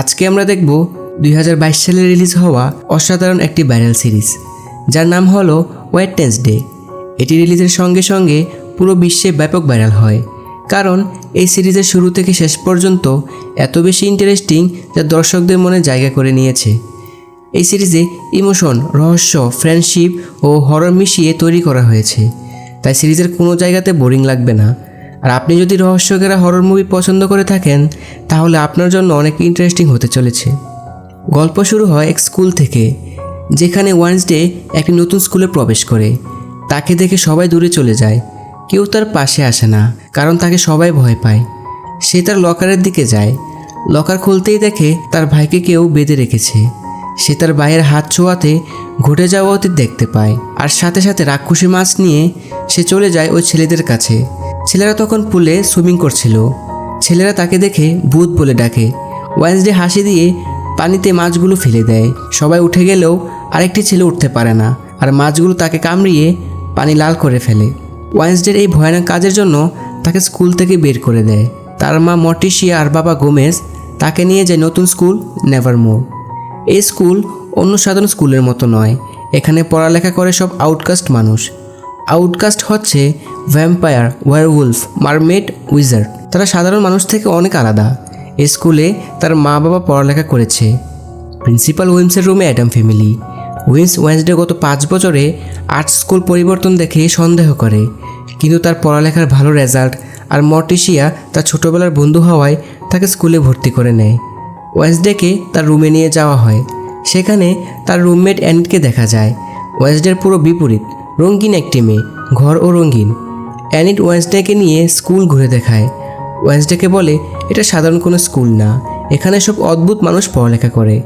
আজকে আমরা দেখব দুই হাজার বাইশ সালে রিলিজ হওয়া অসাধারণ একটি ভাইরাল সিরিজ, যার নাম হলো ওয়েটনেসডে এটি রিলিজের সঙ্গে সঙ্গে পুরো বিশ্বে ব্যাপক ভাইরাল হয়, কারণ এই সিরিজের শুরু থেকে শেষ পর্যন্ত এত বেশি ইন্টারেস্টিং যা দর্শকদের মনে জায়গা করে নিয়েছে। এই সিরিজে ইমোশন, রহস্য, ফ্রেন্ডশিপ ও হরর মিশিয়ে তৈরি করা হয়েছে, তাই সিরিজের কোনো জায়গাতে বোরিং লাগবে না। আর আপনি যদি রহস্যকেরা হরর মুভি পছন্দ করে থাকেন, তাহলে আপনার জন্য অনেক ইন্টারেস্টিং হতে চলেছে। গল্প শুরু হয় এক স্কুল থেকে, যেখানে ওয়ান্সডে একটি নতুন স্কুলে প্রবেশ করে। তাকে দেখে সবাই দূরে চলে যায়। কেউ তার পাশে আসে না, কারণ তাকে সবাই ভয় পায়। সে তার লকারের দিকে যায়। লকার খুলতেই দেখে তার ভাইকে কেউ বেঁধে রেখেছে। সে তার ভাইয়ের হাত ছোঁয়াতে ঘটে যাওয়া অতীত দেখতে পায়। আর সাথে সাথে রাক্ষসী মাছ নিয়ে সে চলে যায় ওই ছেলেদের কাছে। ছেলেরা তখন পুলে সুইমিং করছিল। ছেলেরা তাকে দেখে ভূত বলে ডাকে। ওয়েন্সডে হাসি দিয়ে পানিতে মাছগুলো ফেলে দেয়। সবাই উঠে গেলেও আরেকটি ছেলে উঠতে পারে না আর মাছগুলো তাকে কামড়িয়ে পানি লাল করে ফেলে। ওয়েন্সডের এই ভয়ানক কাজের জন্য তাকে স্কুল থেকে বের করে দেয়। তার মা মটিশিয়া আর বাবা গোমেজ তাকে নিয়ে যায় নতুন স্কুল নেভার নেভারমোর। এই স্কুল অন্য সাধারণ স্কুলের মতো নয়। এখানে পড়ালেখা করে সব আউটকাস্ট মানুষ। আউটকাস্ট হচ্ছে ভ্যাম্পায়ার ওয়ারউলফ মারমেড উইজার্ড তারা সাধারণ মানুষ থেকে অনেক আলাদা। এই স্কুলে তার মা বাবা পড়ালেখা করেছে। প্রিন্সিপাল উইমসের রুমে অ্যাডাম ফ্যামিলি উইন্স ওয়েন্সডে গত পাঁচ বছরে আর্টস স্কুল পরিবর্তন দেখে সন্দেহ করে। কিন্তু তার পড়ালেখার ভালো রেজাল্ট আর মর্টিশিয়া তার ছোটোবেলার বন্ধু হওয়ায় তাকে স্কুলে ভর্তি করে নেয়। ওয়েন্সডেকে তার রুমে নিয়ে যাওয়া হয়। সেখানে তার রুমমেট অ্যান্ডকে দেখা যায়। ওয়েন্সডের পুরো বিপরীত। রঙিন একটি মেয়ে, ঘর ও রঙিন। অ্যানিট ওয়েন্সডেকে নিয়ে স্কুল ঘুরে দেখায়। ওয়েন্সডেকে বলে, এটা সাধারণ কোনো স্কুল না। এখানে সব অদ্ভুত মানুষ পড়ালেখা করে।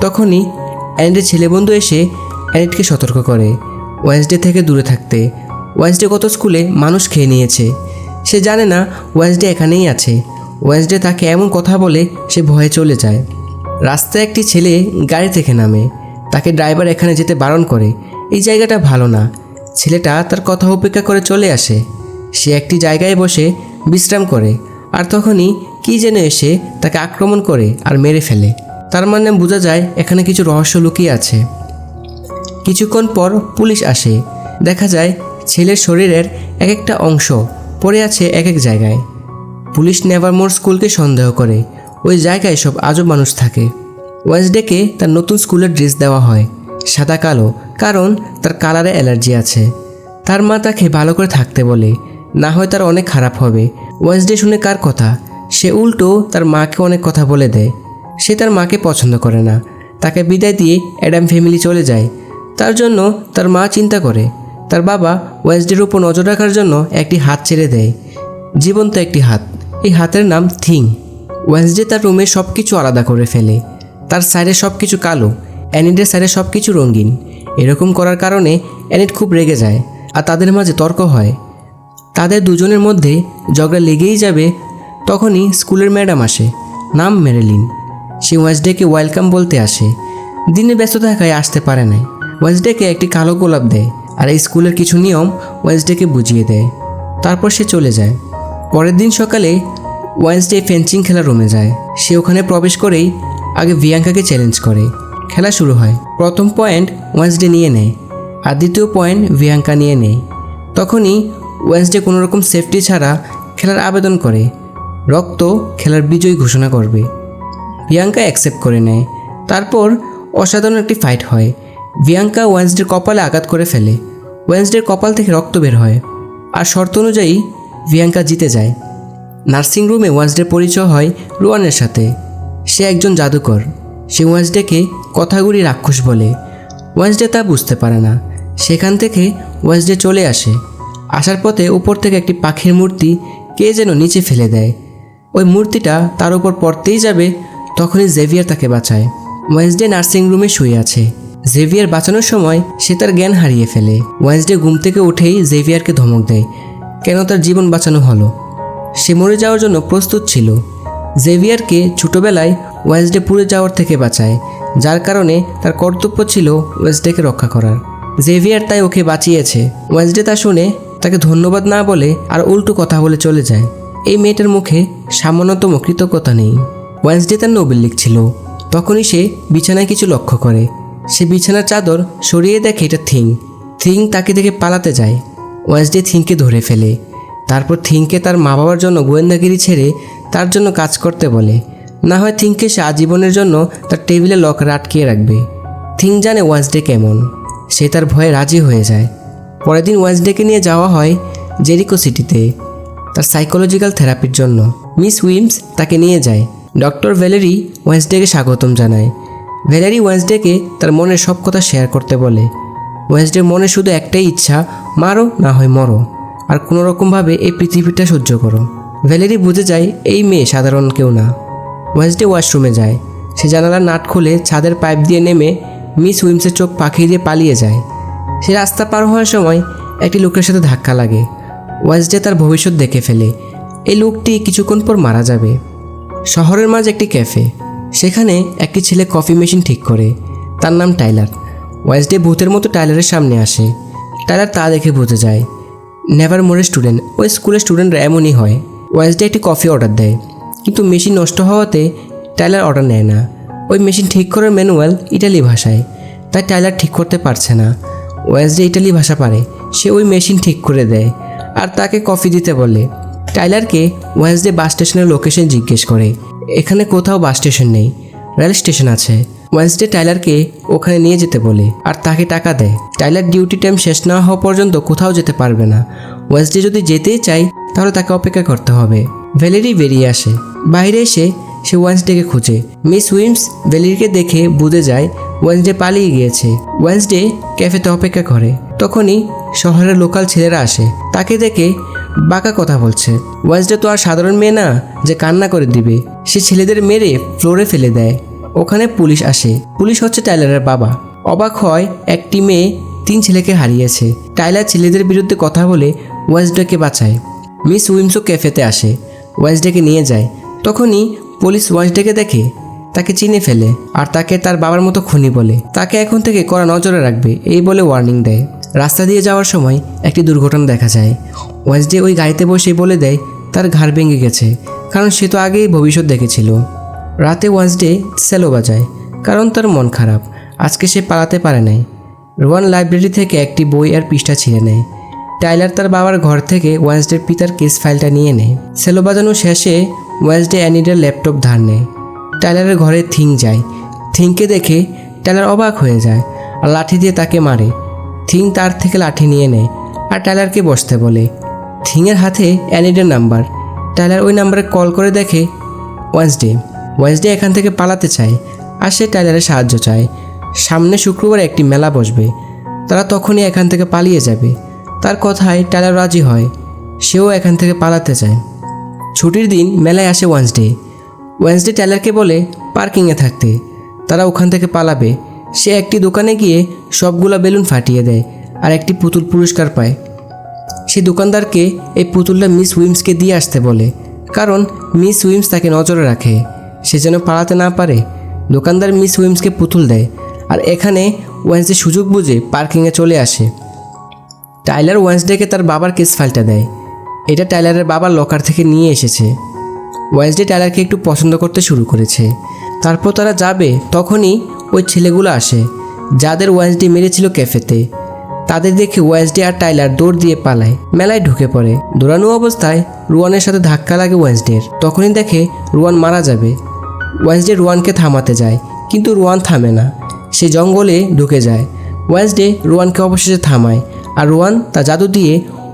তখনই অ্যানিটের ছেলে বন্ধু এসে অ্যানিটকে সতর্ক করে ওয়েন্সডে থেকে দূরে থাকতে। ওয়েন্সডে কত স্কুলে মানুষ খেয়ে নিয়েছে। সে জানে না ওয়েন্সডে এখানেই আছে। ওয়েন্সডে তাকে এমন কথা বলে সে ভয়ে চলে যায়। রাস্তায় একটি ছেলে গাড়ি থেকে নামে। তাকে ড্রাইভার এখানে যেতে বারণ করে। এই জায়গাটা ভালো না। ছেলেটা তার কথা উপেক্ষা করে চলে আসে। সে একটি জায়গায় বসে বিশ্রাম করে আর তখনই কী যেন এসে তাকে আক্রমণ করে আর মেরে ফেলে। তার মানে বোঝা যায় এখানে কিছু রহস্য লুকিয়ে আছে। কিছুক্ষণ পর পুলিশ আসে। দেখা যায় ছেলের শরীরের এক একটা অংশ পড়ে আছে এক এক জায়গায়। পুলিশ নেভারমোর স্কুলকে সন্দেহ করে। ওই জায়গায় সব আজব মানুষ থাকে। ওয়েন্সডেকে তার নতুন স্কুলের ড্রেস দেওয়া হয়। সাদা কালো, কারণ তার কালারে অ্যালার্জি আছে। তার মা তাকে ভালো করে থাকতে বলে, না হয় তার অনেক খারাপ হবে। ওয়েন্সডে শুনে কার কথা? সে উল্টো তার মাকে অনেক কথা বলে দেয়। সে তার মাকে পছন্দ করে না। তাকে বিদায় দিয়ে অ্যাডাম ফ্যামিলি চলে যায়। তার জন্য তার মা চিন্তা করে। তার বাবা ওয়েন্সডের উপর নজর রাখার জন্য একটি হাত ছেড়ে দেয়। জীবন্ত একটি হাত। এই হাতের নাম থিং। ওয়েন্সডে তার রুমে সব কিছু আলাদা করে ফেলে। তার সাইডে সব কিছু কালো। অ্যানিডের সাইডে সব কিছু রঙিন। এরকম করার কারণে অ্যানিড খুব রেগে যায় আর তাদের মাঝে তর্ক হয়। তাদের দুজনের মধ্যে ঝগড়া লেগেই যাবে তখনই স্কুলের ম্যাডাম আসে, নাম মেরেলিন সে ওয়েন্সডেকে ওয়েলকাম বলতে আসে। দিনে ব্যস্ত থাকায় আসতে পারে না ওয়েন্সডেকে একটি কালো গোলাপ দেয় আর এই স্কুলের কিছু নিয়ম ওয়েন্সডেকে বুঝিয়ে দেয়। তারপর সে চলে যায়। পরের দিন সকালে ওয়েন্সডে ফেন্সিং খেলার রুমে যায়। সে ওখানে প্রবেশ করেই আগে ভিয়াঙ্কাকে চ্যালেঞ্জ করে। খেলা শুরু হয়। প্রথম পয়েন্ট ওয়েন্সডে নিয়ে নেয় আর দ্বিতীয় পয়েন্ট ভিয়াঙ্কা নিয়ে নেয়। তখনই ওয়েন্সডে কোনো রকম সেফটি ছাড়া খেলার আবেদন করে। রক্ত খেলার বিজয় ঘোষণা করবে। ভিয়াঙ্কা অ্যাকসেপ্ট করে নেয়। তারপর অসাধারণ একটি ফাইট হয়। ভিয়াঙ্কা ওয়েন্সডের কপালে আঘাত করে ফেলে। ওয়েন্সডের কপাল থেকে রক্ত বের হয় আর শর্ত অনুযায়ী ভিয়াঙ্কা জিতে যায়। নার্সিং রুমে ওয়েন্সডের পরিচয় হয় রুয়ানের সাথে। সে একজন জাদুকর। সে ওয়েন্সডেকে কথাগুলি রাক্ষস বলে। ওয়েন্সডে তা বুঝতে পারে না। সেখান থেকে ওয়েন্সডে চলে আসে। আসার পথে উপর থেকে একটি পাখির মূর্তি কে যেন নিচে ফেলে দেয়। ওই মূর্তিটা তার উপর পড়তেই যাবে, তখনই জেভিয়ার তাকে বাঁচায়। ওয়েন্সডে নার্সিং রুমে শুয়ে আছে। জেভিয়ার বাঁচানোর সময় সে তার জ্ঞান হারিয়ে ফেলে। ওয়েন্সডে ঘুম থেকে উঠেই জেভিয়ারকে ধমক দেয়, কেন তার জীবন বাঁচানো হলো? সে মরে যাওয়ার জন্য প্রস্তুত ছিল। জেভিয়ারকে ছোটোবেলায় ওয়েন্সডে পুড়ে যাওয়ার থেকে বাঁচায়, যার কারণে তার কর্তব্য ছিল ওয়েন্সডেকে রক্ষা করার। জেভিয়ার তাই ওকে বাঁচিয়েছে। ওয়েন্সডে তা শুনে তাকে ধন্যবাদ না বলে আর উল্টো কথা বলে চলে যায়। এই মেয়েটার মুখে সামান্যতম কৃতজ্ঞতা নেই। ওয়েন্সডে তার নোবেল লিখছিল। তখনই সে বিছানায় কিছু লক্ষ্য করে। সে বিছানার চাদর সরিয়ে দেখে এটা থিং। থিং তাকে দেখে পালাতে যায়। ওয়েন্সডে থিংকে ধরে ফেলে। তারপর থিংকে তার মা বাবার জন্য গোয়েন্দাগিরি ছেড়ে তার জন্য কাজ করতে বলে। না হয় থিংকে সে আজীবনের জন্য তার টেবিলে লকার আটকিয়ে রাখবে। থিং জানে ওয়েন্সডে কেমন। সে তার ভয়ে রাজি হয়ে যায়। পরের দিন ওয়েন্সডেকে নিয়ে যাওয়া হয় জেরিকো সিটিতে, তার সাইকোলজিক্যাল থেরাপির জন্য। মিস উইমস তাকে নিয়ে যায়। ডক্টর ভ্যালেরি ওয়েন্সডেকে স্বাগতম জানায়। ভ্যালেরি ওয়েন্সডেকে তার মনের সব কথা শেয়ার করতে বলে। ওয়েন্সডের মনে শুধু একটাই ইচ্ছা, মারো না হয় মরো। আর কোনো রকমভাবে এই পৃথিবীটা সহ্য করো। ভ্যালেরি বুঝে যায়, এই মেয়ে সাধারণ কেউ না। ওয়েন্সডে ওয়াশরুমে যায়। সে জানালার নাট খুলে ছাদের পাইপ দিয়ে নেমে মিস উইমসের চোখ পাখি দিয়ে পালিয়ে যায়। সে রাস্তা পার হওয়ার সময় একটি লোকের সাথে ধাক্কা লাগে। ওয়েন্সডে তার ভবিষ্যৎ দেখে ফেলে। এই লোকটি কিছুক্ষণ পর মারা যাবে। শহরের মাঝে একটি ক্যাফে। সেখানে একটি ছেলে কফি মেশিন ঠিক করে। তার নাম টাইলার। ওয়েন্সডে ভূতের মতো টাইলারের সামনে আসে। টাইলার তা দেখে বুঝে যায়। নেভার মোরের স্টুডেন্ট। ওই স্কুলের স্টুডেন্টরা এমনই হয়। ওয়েন্সডে একটি কফি অর্ডার দেয়। কিন্তু মেশিন নষ্ট হওয়াতে টাইলার অর্ডার নেয় না। ওই মেশিন ঠিক করার ম্যানুয়াল ইটালি ভাষায়। তাই টাইলার ঠিক করতে পারছে না। ওয়েন্সডে ইটালি ভাষা পারে। সে ওই মেশিন ঠিক করে দেয়। আর তাকে কফি দিতে বলে। টাইলারকে ওয়েন্সডে বাস স্টেশনের লোকেশন জিজ্ঞেস করে। এখানে কোথাও বাস স্টেশন নেই। রেল স্টেশন আছে। ওয়েন্সডে টাইলারকে ওখানে নিয়ে যেতে বলে। আর তাকে টাকা দেয়। টাইলার ডিউটি টাইম শেষ না হওয়া পর্যন্ত কোথাও যেতে পারবে না। ওয়েন্সডে যদি যেতেই চাই তাহলে তাকে অপেক্ষা করতে হবে। ভ্যালেরি বেরিয়ে আসে। বাইরে এসে সে ওয়েন্সডেকে খুঁজে। মিস উইমস ভ্যালেরিকে দেখে বুঝে যায়, ওয়েন্সডে পালিয়ে গিয়েছে। ওয়েন্সডে ক্যাফেতে অপেক্ষা করে। তখনই শহরের লোকাল ছেলেরা আসে। তাকে দেখে বাঁকা কথা বলছে। ওয়েন্সডে তো আর সাধারণ মেয়ে না, যে কান্না করে দিবে। সে ছেলেদের মেরে ফ্লোরে ফেলে দেয়। ওখানে পুলিশ আসে। পুলিশ হচ্ছে টাইলারের বাবা। অবাক হয়, একটি মেয়ে তিন ছেলেকে হারিয়েছে। টাইলার ছেলেদের বিরুদ্ধে কথা বলে ওয়েন্সডেকে বাঁচায়। মিস উইমসও ক্যাফেতে আসে। ওয়েন্সডেকে নিয়ে যায়। তখনই পুলিশ ওয়েন্সডেকে দেখে, তাকে চিনে ফেলে আর তাকে তার বাবার মতো খুনি বলে। তাকে এখন থেকে কড়া নজরে রাখবে এই বলে ওয়ার্নিং দেয়। রাস্তা দিয়ে যাওয়ার সময় একটি দুর্ঘটনা দেখা যায়। ওয়েন্সডে ওই গাড়িতে বসে বলে দেয়, তার ঘাড় ভেঙে গেছে, কারণ সে তো আগেই ভবিষ্যৎ দেখেছিল। রাতে ওয়েন্সডে সেলো বাজায়, কারণ তার মন খারাপ। আজকে সে পালাতে পারে নাই। রোয়ান লাইব্রেরি থেকে একটি বই আর পৃষ্ঠা ছিঁড়ে নেয়। টাইলার তার বাবার ঘর থেকে ওয়েন্সডের পিতার কেস ফাইলটা নিয়ে নেয়। সেলো বাজানো শেষে ওয়েন্সডে অ্যানিডের ল্যাপটপ ধার নেয়। টাইলারের ঘরে থিং যায়। থিংকে দেখে টাইলার অবাক হয়ে যায় আর লাঠি দিয়ে তাকে মারে। থিং তার থেকে লাঠি নিয়ে নেয় আর টাইলারকে বসতে বলে। থিংয়ের হাতে অ্যানিডের নাম্বার। টাইলার ওই নাম্বারে কল করে দেখে, ওয়েন্সডে। ওয়েন্সডে এখান থেকে পালাতে চায় আর সে টাইলারের সাহায্য চায়। সামনে শুক্রবার একটি মেলা বসবে। তারা তখনই এখান থেকে পালিয়ে যাবে। তার কথায় টাইলার রাজি হয়। সেও এখান থেকে পালাতে চায়। ছুটির দিন মেলায় আসে ওয়েন্সডে ওয়েন্সডে টাইলারকে বলে পার্কিংয়ে থাকতে। তারা ওখান থেকে পালাবে। সে একটি দোকানে গিয়ে সবগুলা বেলুন ফাটিয়ে দেয় আর একটি পুতুল পুরস্কার পায়। সে দোকানদারকে এই পুতুলটা মিস উইমসকে দিয়ে আসতে বলে। কারণ মিস উইমস তাকে নজরে রাখে। সে যেন পালাতে না পারে। দোকানদার মিস উইমসকে পুতুল দেয় আর এখানে ওয়েন্সডে সুযোগ বুঝে পার্কিংয়ে চলে আসে। টাইলার ওয়েন্সডেকে তার বাবার কেস ফাইলটা দেয়। এটা টাইলারের বাবার লকার থেকে নিয়ে এসেছে। ওয়েন্সডে টাইলারকে একটু পছন্দ করতে শুরু করেছে। তারপর তারা যাবে, তখনই ওই ছেলেগুলো আসে, যাদের ওয়েন্সডে মেরেছিল ক্যাফেতে। তাদের দেখে ওয়েন্সডে আর টাইলার দৌড় দিয়ে পালায়, মেলায় ঢুকে পড়ে। দৌড়ানো অবস্থায় রুয়ানের সাথে ধাক্কা লাগে ওয়েন্সডের। তখনই দেখে রুয়ান মারা যাবে। ওয়েন্সডে রুয়ানকে থামাতে যায়, কিন্তু রুয়ান থামে না। সে জঙ্গলে ঢুকে যায়। ওয়েন্সডে রুয়ানকে অবশেষে থামায়, আর রুয়ান তার জাদু দিয়ে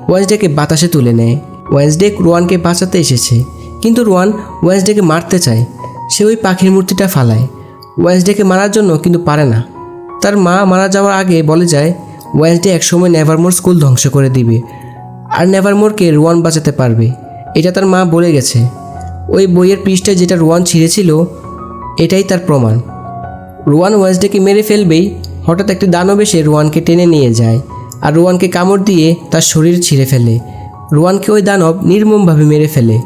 ওয়েন্সডেকে বাতাসে তুলে নেয়। ওয়েন্সডে রুয়ানকে বাঁচাতে এসেছে, কিন্তু রুয়ান ওয়েন্সডেকে মারতে চায়। সে ওই পাখির মূর্তিটা ফালায়। ওয়েন্সডেকে মারার জন্য কিন্তু পারে না। তার মা মারা যাওয়ার আগে বলে যায় ওয়েন্সডে একসময় নেভারমোর স্কুল ধ্বংস করে দিবে। আর নেভারমোরকে রুয়ান বাঁচাতে পারবে। এটা তার মা বলে গেছে। ওই বইয়ের পৃষ্ঠায় যেটা রোয়ান ছিঁড়েছিল, এটাই তার প্রমাণ। রুয়ান ওয়েন্সডেকে মেরে ফেলবেই, হঠাৎ একটি দানব এসে রোয়ানকে টেনে নিয়ে যায় আর রোয়ানকে কামড় দিয়ে তার শরীর ছিঁড়ে ফেলে। রোয়ানকে ওই দানব নির্মমভাবে মেরে ফেলে।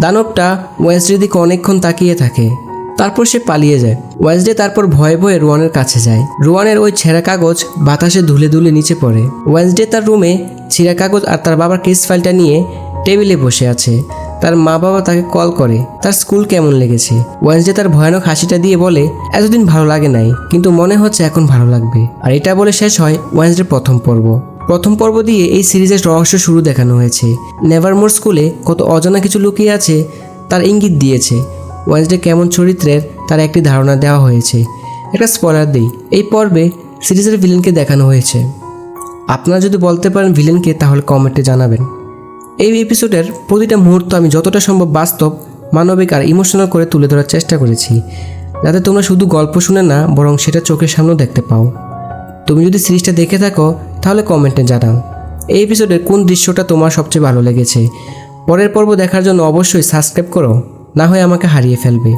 দানবটা ওয়েন্সডের দিকে অনেকক্ষণ তাকিয়ে থাকে। তারপর সে পালিয়ে যায়। ওয়েন্সডে তারপর ভয়ে ভয়ে রোয়ানের কাছে যায়। রোয়ানের ওই ছেঁড়া কাগজ বাতাসে ধুলে ধুলে নিচে পড়ে। ওয়েন্সডে তার রুমে ছেঁড়া কাগজ আর তার বাবার কেস ফাইলটা নিয়ে টেবিলে বসে আছে। তার মা বাবা তাকে কল করে, তার স্কুল কেমন লেগেছে? ওয়েন্সডে তার ভয়ানক হাসিটা দিয়ে বলে, এতদিন ভালো লাগে নাই, কিন্তু মনে হচ্ছে এখন ভালো লাগবে। আর এটা বলে শেষ হয় ওয়েন্সডের প্রথম পর্ব। প্রথম পর্ব দিয়ে এই সিরিজের রহস্য শুরু দেখানো হয়েছে। নেভারমোর স্কুলে কত অজানা কিছু লুকিয়ে আছে, তার ইঙ্গিত দিয়েছে। ওয়েন্সডে কেমন চরিত্রের, তার একটি ধারণা দেওয়া হয়েছে। একটা স্পয়লার দিই, এই পর্বে সিরিজের ভিলেনকে দেখানো হয়েছে। আপনারা যদি বলতে পারেন ভিলেনকে তাহলে কমেন্টে জানাবেন। এই এপিসোডের প্রতিটা মুহূর্ত আমি যতটা সম্ভব বাস্তব, মানবিক আর ইমোশনাল করে তুলে ধরার চেষ্টা করেছি। যাতে তোমরা শুধু গল্প শুনে না, বরং সেটা চোখের সামনেও দেখতে পাও। তুমি যদি সিরিজটা দেখে থাকো, তাহলে কমেন্টে জানাও, এই এপিসোডের কোন দৃশ্যটা তোমার সবচেয়ে ভালো লেগেছে? পরের পর্ব দেখার জন্য অবশ্যই সাবস্ক্রাইব করো, না হয় আমাকে হারিয়ে ফেলবে।